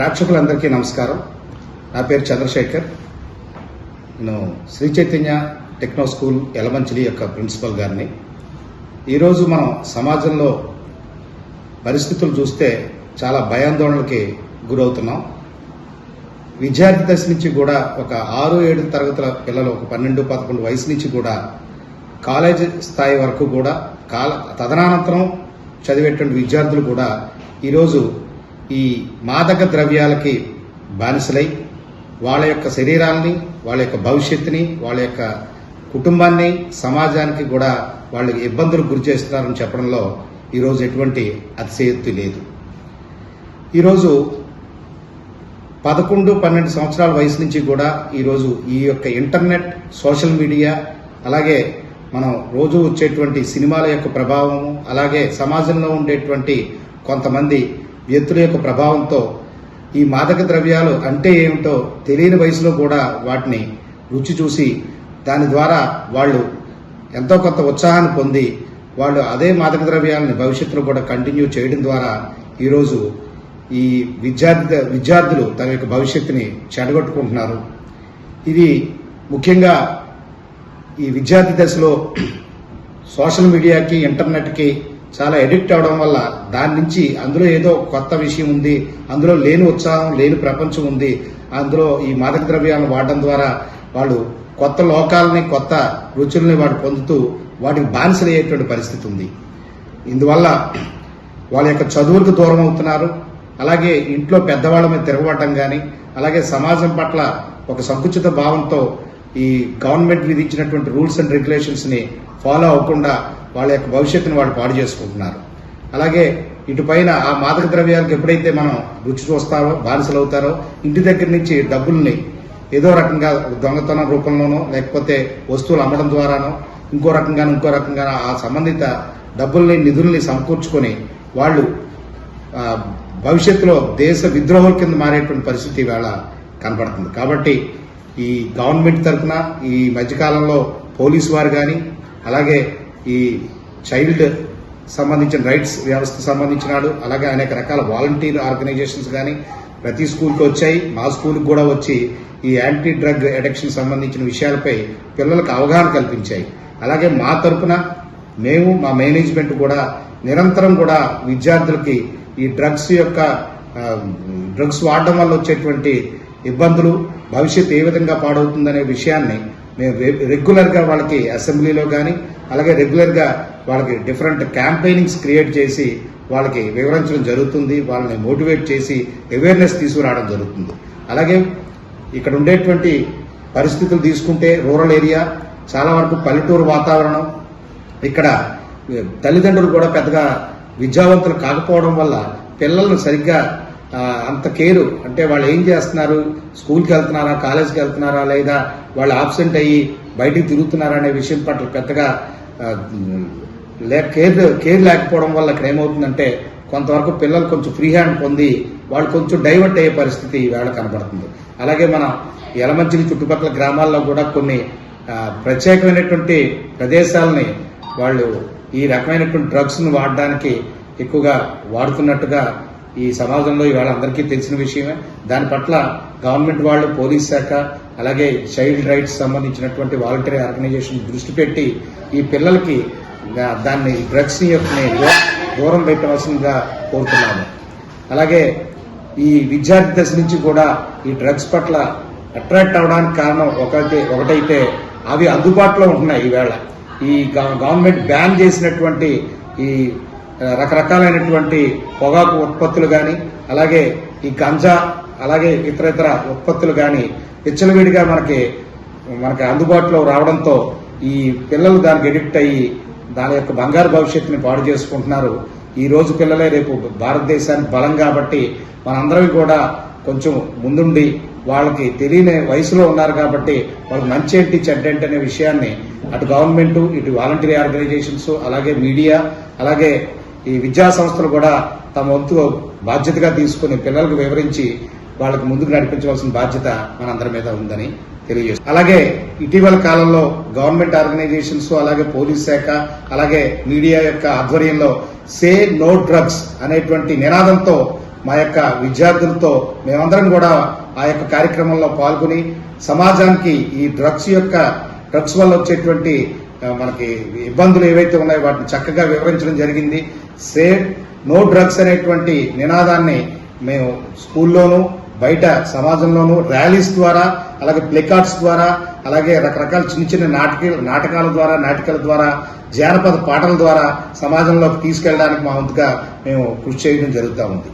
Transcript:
ప్రేక్షకులందరికీ నమస్కారం. నా పేరు చంద్రశేఖర్. నేను శ్రీ చైతన్య టెక్నో స్కూల్ ఎలమంచిలి యొక్క ప్రిన్సిపల్ గారిని. ఈరోజు మనం సమాజంలో పరిస్థితులు చూస్తే చాలా భయాందోళనలకి గురవుతున్నాం. విద్యార్థి దశ నుంచి కూడా ఒక ఆరు ఏడు తరగతుల పిల్లలు ఒక పన్నెండు పదకొండు వయసు నుంచి కూడా కాలేజ్ స్థాయి వరకు కూడా కాల తదనానంతరం చదివేటువంటి విద్యార్థులు కూడా ఈరోజు ఈ మాదక ద్రవ్యాలకి బానిసలై వాళ్ళ యొక్క శరీరాల్ని వాళ్ళ యొక్క భవిష్యత్తుని వాళ్ళ యొక్క కుటుంబాన్ని సమాజానికి కూడా వాళ్ళు ఇబ్బందులు గురి చేస్తున్నారని చెప్పడంలో ఈరోజు ఎటువంటి అతిశయోక్తి లేదు. ఈరోజు పదకొండు పన్నెండు సంవత్సరాల వయసు నుంచి కూడా ఈరోజు ఈ యొక్క ఇంటర్నెట్ సోషల్ మీడియా అలాగే మనం రోజు వచ్చేటువంటి సినిమాల యొక్క ప్రభావము అలాగే సమాజంలో ఉండేటువంటి కొంతమంది వ్యక్తుల యొక్క ప్రభావంతో ఈ మాదక ద్రవ్యాలు అంటే ఏమిటో తెలియని వయసులో కూడా వాటిని రుచి చూసి దాని ద్వారా వాళ్ళు ఎంతో కొంత ఉత్సాహాన్ని పొంది వాళ్ళు అదే మాదక ద్రవ్యాలని భవిష్యత్తులో కూడా కంటిన్యూ చేయడం ద్వారా ఈరోజు ఈ విద్యార్థి విద్యార్థులు తన యొక్క భవిష్యత్తుని చెడగొట్టుకుంటున్నారు. ఇది ముఖ్యంగా ఈ విద్యార్థి దశలో సోషల్ మీడియాకి ఇంటర్నెట్కి చాలా ఎడిక్ట్ అవడం వల్ల దాని నుంచి అందులో ఏదో కొత్త విషయం ఉంది అందులో లేని ఉత్సాహం లేని ప్రపంచం ఉంది. అందులో ఈ మాదక ద్రవ్యాలను వాడడం ద్వారా వాళ్ళు కొత్త లోకాలని కొత్త రుచుల్ని వాడు పొందుతూ వాటికి బానిసలయ్యేటువంటి పరిస్థితి ఉంది. ఇందువల్ల వాళ్ళ యొక్క చదువులకు దూరం అవుతున్నారు. అలాగే ఇంట్లో పెద్దవాళ్ళ మీద తిరగబడటం కానీ అలాగే సమాజం పట్ల ఒక సంకుచిత భావంతో ఈ గవర్నమెంట్ విధించినటువంటి రూల్స్ అండ్ రెగ్యులేషన్స్ని ఫాలో అవ్వకుండా వాళ్ళ యొక్క భవిష్యత్తును వాళ్ళు పాడు చేసుకుంటున్నారు. అలాగే ఇటుపైన ఆ మాదక ద్రవ్యాలకు ఎప్పుడైతే మనం రుచి చూస్తారో బానిసలు అవుతారో ఇంటి దగ్గర నుంచి డబ్బుల్ని ఏదో రకంగా దొంగతనం రూపంలోనో లేకపోతే వస్తువులు అమ్మడం ద్వారానో ఇంకో రకంగా ఇంకో రకంగా ఆ సంబంధిత డబ్బుల్ని నిధుల్ని సమకూర్చుకొని వాళ్ళు భవిష్యత్తులో దేశ విద్రోహుల కింద మారేటువంటి పరిస్థితి వేళ కనపడుతుంది. కాబట్టి ఈ గవర్నమెంట్ తరఫున ఈ మధ్యకాలంలో పోలీసు వారు కానీ అలాగే ఈ చైల్డ్ సంబంధించిన రైట్స్ వ్యవస్థ సంబంధించినాడు అలాగే అనేక రకాల వాలంటీర్ ఆర్గనైజేషన్స్ కానీ ప్రతి స్కూల్కి వచ్చాయి. మా స్కూల్కి కూడా వచ్చి ఈ యాంటీ డ్రగ్ అడిక్షన్ సంబంధించిన విషయాలపై పిల్లలకు అవగాహన కల్పించాయి. అలాగే మా తరపున మేము మా మేనేజ్మెంట్ కూడా నిరంతరం కూడా విద్యార్థులకి ఈ డ్రగ్స్ యొక్క డ్రగ్స్ వాడడం వల్ల వచ్చేటువంటి ఇబ్బందులు భవిష్యత్తు ఏ విధంగా పాడవుతుందనే విషయాన్ని మేము రెగ్యులర్గా వాళ్ళకి అసెంబ్లీలో కానీ అలాగే రెగ్యులర్గా వాళ్ళకి డిఫరెంట్ క్యాంపెయినింగ్స్ క్రియేట్ చేసి వాళ్ళకి వివరించడం జరుగుతుంది వాళ్ళని మోటివేట్ చేసి అవేర్నెస్ తీసుకురావడం జరుగుతుంది. అలాగే ఇక్కడ ఉండేటువంటి పరిస్థితులు తీసుకుంటే రూరల్ ఏరియా చాలా వరకు పల్లెటూరు వాతావరణం ఇక్కడ తల్లిదండ్రులు కూడా పెద్దగా విద్యావంతులు కాకపోవడం వల్ల పిల్లలను సరిగ్గా అంత కేరు అంటే వాళ్ళు ఏం చేస్తున్నారు స్కూల్కి వెళ్తున్నారా కాలేజ్కి వెళ్తున్నారా లేదా వాళ్ళు ఆబ్సెంట్ అయ్యి బయటికి తిరుగుతున్నారా అనే విషయం పట్ల పెద్దగా లేక కేర్ కేర్ లేకపోవడం వల్ల ఇక్కడ ఏమవుతుందంటే కొంతవరకు పిల్లలు కొంచెం ఫ్రీ హ్యాండ్ పొంది వాళ్ళు కొంచెం డైవర్ట్ అయ్యే పరిస్థితి వేళ కనబడుతుంది. అలాగే మన ఎలమంచిలి చుట్టుపక్కల గ్రామాల్లో కూడా కొన్ని ప్రత్యేకమైనటువంటి ప్రదేశాలని వాళ్ళు ఈ రకమైనటువంటి డ్రగ్స్ను వాడడానికి ఎక్కువగా వాడుతున్నట్టుగా ఈ సమాజంలో ఇవాళ అందరికీ తెలిసిన విషయమే. దాని పట్ల గవర్నమెంట్ వాళ్ళు పోలీస్ శాఖ అలాగే చైల్డ్ రైట్స్ సంబంధించినటువంటి వాలంటరీ ఆర్గనైజేషన్ దృష్టి పెట్టి ఈ పిల్లలకి దాన్ని డ్రగ్స్ యొక్క దూరం పెట్టవలసిందిగా కోరుతున్నాము. అలాగే ఈ విద్యార్థి దశ నుంచి కూడా ఈ డ్రగ్స్ పట్ల అట్రాక్ట్ అవడానికి కారణం ఒకటి ఒకటైతే అవి అందుబాటులో ఉంటున్నాయి ఈవేళ ఈ గవర్నమెంట్ బ్యాన్ చేసినటువంటి ఈ రకరకాలైనటువంటి పొగాకు ఉత్పత్తులు కానీ అలాగే ఈ గంజా అలాగే ఇతర ఇతర ఉత్పత్తులు కానీ విచ్చలవిడిగా మనకి మనకి అందుబాటులో రావడంతో ఈ పిల్లలు దానికి ఎడిక్ట్ అయ్యి దాని యొక్క బంగారు భవిష్యత్తుని పాడు చేసుకుంటున్నారు. ఈ రోజు పిల్లలే రేపు భారతదేశానికి బలం కాబట్టి మనందరం కూడా కొంచెం ముందుండి వాళ్ళకి తెలియని వయసులో ఉన్నారు కాబట్టి వాళ్ళకి మంచి ఏంటి చెడ్డ ఏంటి అనే విషయాన్ని అటు గవర్నమెంట్ ఇటు వాలంటరీ ఆర్గనైజేషన్స్ అలాగే మీడియా అలాగే ఈ విద్యా సంస్థలు కూడా తమ వంతు బాధ్యతగా తీసుకుని పిల్లలకు వివరించి వాళ్ళకి ముందుకు నడిపించవలసిన బాధ్యత మనందరి మీద ఉందని తెలియజేస్తుంది. అలాగే ఇటీవల కాలంలో గవర్నమెంట్ ఆర్గనైజేషన్స్ అలాగే పోలీస్ శాఖ అలాగే మీడియా యొక్క ఆధ్వర్యంలో సే నో డ్రగ్స్ అనేటువంటి నినాదంతో మా యొక్క విద్యార్థులతో మేమందరం కూడా ఆ యొక్క కార్యక్రమంలో పాల్గొని సమాజానికి ఈ డ్రగ్స్ యొక్క డ్రగ్స్ వల్ల వచ్చేటువంటి మనకి ఇబ్బందులు ఏవైతే ఉన్నాయో వాటిని చక్కగా వివరించడం జరిగింది. సేఫ్ నో డ్రగ్స్ అనేటువంటి నినాదాన్ని మేము స్కూల్లోనూ బయట సమాజంలోనూ ర్యాలీస్ ద్వారా అలాగే ప్లికార్డ్స్ ద్వారా అలాగే రకరకాల చిన్న చిన్న నాటక నాటకాల ద్వారా నాటికల ద్వారా జానపద పాటల ద్వారా సమాజంలోకి తీసుకెళ్ళడానికి మా వంతుగా మేము కృషి చేయడం జరుగుతూ ఉంది.